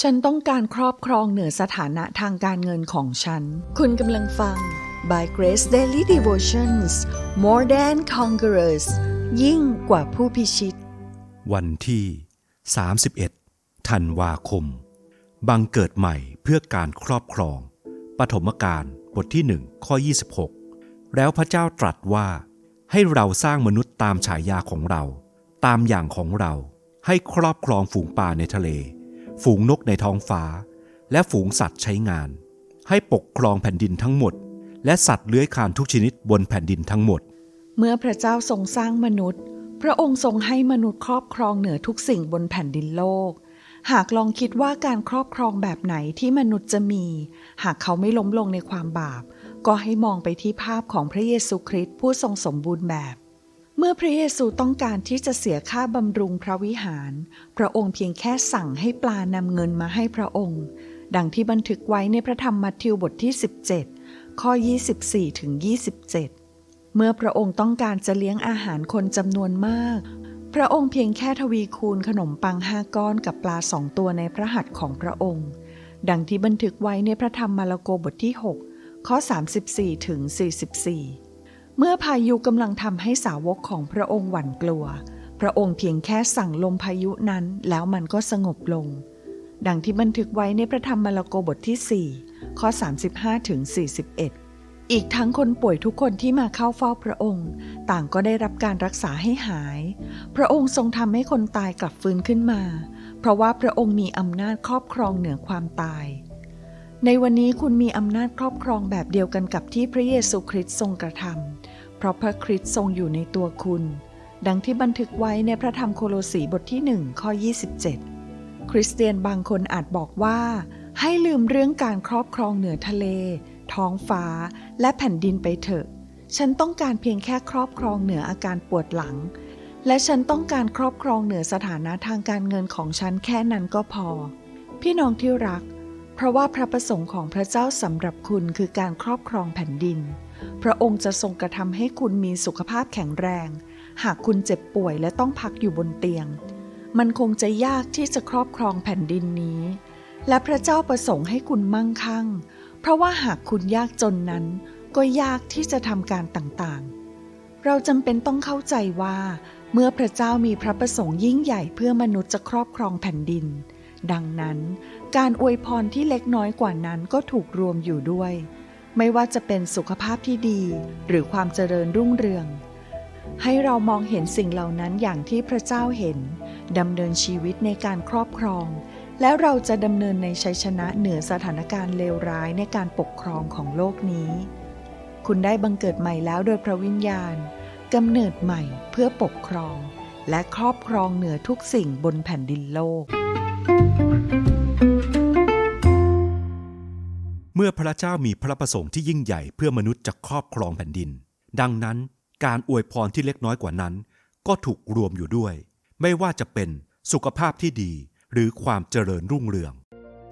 ฉันต้องการครอบครองเหนือสถานะทางการเงินของฉัน คุณกำลังฟัง By Grace Daily Devotions More Than Conquerors ยิ่งกว่าผู้พิชิต วันที่ 31 ธันวาคม บังเกิดใหม่เพื่อการครอบครอง ปฐมกาลบทที่หนึ่งข้อ 26 แล้วพระเจ้าตรัสว่า ให้เราสร้างมนุษย์ตามฉายาของเรา ตามอย่างของเรา ให้ครอบครองฝูงปลาในทะเล ฝูงนกในท้องฟ้า และฝูงสัตว์ใช้งาน ให้ปกครองแผ่นดินทั้งหมด และสัตว์เลื้อยคลานทุกชนิดบนแผ่นดินทั้งหมด เมื่อพระเจ้าทรงสร้างมนุษย์ พระองค์ทรงให้มนุษย์ครอบครองเหนือทุกสิ่งบนแผ่นดินโลก หากลองคิดว่าการครอบครองแบบไหนที่มนุษย์จะมี หากเขาไม่ล้มลงในความบาป ก็ให้มองไปที่ภาพของพระเยซูคริสต์ผู้ทรงสมบูรณ์แบบ มื่อพระเยซูต้องการที่จะเสียค่าบำรุงพระวิหาร พระองค์เพียงแค่สั่งให้ปลานำเงินมาให้พระองค์ ดังที่บันทึกไว้ในพระธรรมมัทธิวบทที่ 17 ข้อ 24 ถึง 27 เมื่อพระองค์ต้องการจะเลี้ยงอาหารคนจำนวนมาก พระองค์เพียงแค่ทวีคูณขนมปังห้าก้อนกับปลาสองตัวในพระหัตถ์ของพระองค์ ดังที่บันทึกไว้ในพระธรรมมาระโกบทที่ 6 ข้อ 34 ถึง 44 เมื่อพายุกำลังทำให้สาวกของพระองค์หวั่นกลัว พระองค์เพียงแค่สั่งลมพายุนั้นแล้วมันก็สงบลง ดังที่บันทึกไว้ในพระธรรมมาระโกบทที่ 4 ข้อ 35ถึง41 อีกทั้งคนป่วยทุกคนที่มาเข้าเฝ้าพระองค์ ต่างก็ได้รับการรักษาให้หาย พระองค์ทรงทำให้คนตายกลับฟื้นขึ้นมา เพราะว่าพระองค์มีอำนาจครอบครองเหนือความตาย ในวันนี้คุณมีอำนาจครอบครองแบบเดียวกันกับที่พระเยซูคริสต์ทรงกระทำเพราะพระคริสต์ทรงอยู่ในตัวคุณ ดังที่บันทึกไว้ในพระธรรมโคโลสีบทที่ 1 ข้อ 27 คริสเตียนบางคนอาจบอกว่า ให้ลืมเรื่องการครอบครองเหนือทะเล ท้องฟ้า และแผ่นดินไปเถอะ ฉันต้องการเพียงแค่ครอบครองเหนืออาการปวดหลัง และฉันต้องการครอบครองเหนือสถานะทางการเงินของฉันแค่นั้นก็พอ พี่น้องที่รักเราะว่าพระประสงค์ของพระเจ้าสำหรับคุณคือการครอบครองแผ่นดิน พระองค์จะทรงกระทำให้คุณมีสุขภาพแข็งแรง หากคุณเจ็บป่วยและต้องพักอยู่บนเตียง มันคงจะยากที่จะครอบครองแผ่นดินนี้ และพระเจ้าประสงค์ให้คุณมั่งคั่ง เพราะว่าหากคุณยากจนนั้น ก็ยากที่จะทำการต่างๆ เราจำเป็นต้องเข้าใจว่า เมื่อพระเจ้ามีพระประสงค์ยิ่งใหญ่เพื่อมนุษย์จะครอบครองแผ่นดิน ดังนั้น การอวยพรที่เล็กน้อยกว่านั้นก็ถูกรวมอยู่ด้วย ไม่ว่าจะเป็นสุขภาพที่ดีหรือความเจริญรุ่งเรือง ให้เรามองเห็นสิ่งเหล่านั้นอย่างที่พระเจ้าเห็นดำเนินชีวิตในการครอบครอง แล้วเราจะดำเนินในชัยชนะเหนือสถานการณ์เลวร้ายในการปกครองของโลกนี้ คุณได้บังเกิดใหม่แล้วโดยพระวิญญาณกำเนิดใหม่เพื่อปกครอง และครอบครองเหนือทุกสิ่งบนแผ่นดินโลก มื่อพระเจ้ามีพระประสงค์ที่ยิ่งใหญ่เพื่อมนุษย์จะครอบครองแผ่นดิน ดังนั้นการอวยพรที่เล็กน้อยกว่านั้น ก็ถูกรวมอยู่ด้วย ไม่ว่าจะเป็นสุขภาพที่ดีหรือความเจริญรุ่งเรือง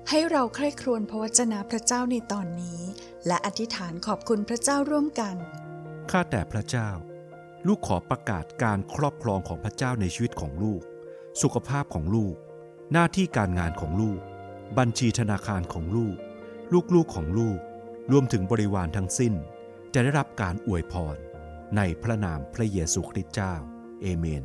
ให้เราใคร่ครวญพระวจนะพระเจ้าในตอนนี้ และอธิษฐานขอบคุณพระเจ้าร่วมกัน ข้าแต่พระเจ้า ลูกขอประกาศการครอบครองของพระเจ้าในชีวิตของลูก สุขภาพของลูก หน้าที่การงานของลูก บัญชีธนาคารของลูก ลูกๆของลูก รวมถึงบริวารทั้งสิ้น จะได้รับการอวยพร ในพระนามพระเยซูคริสต์เจ้า เอเมน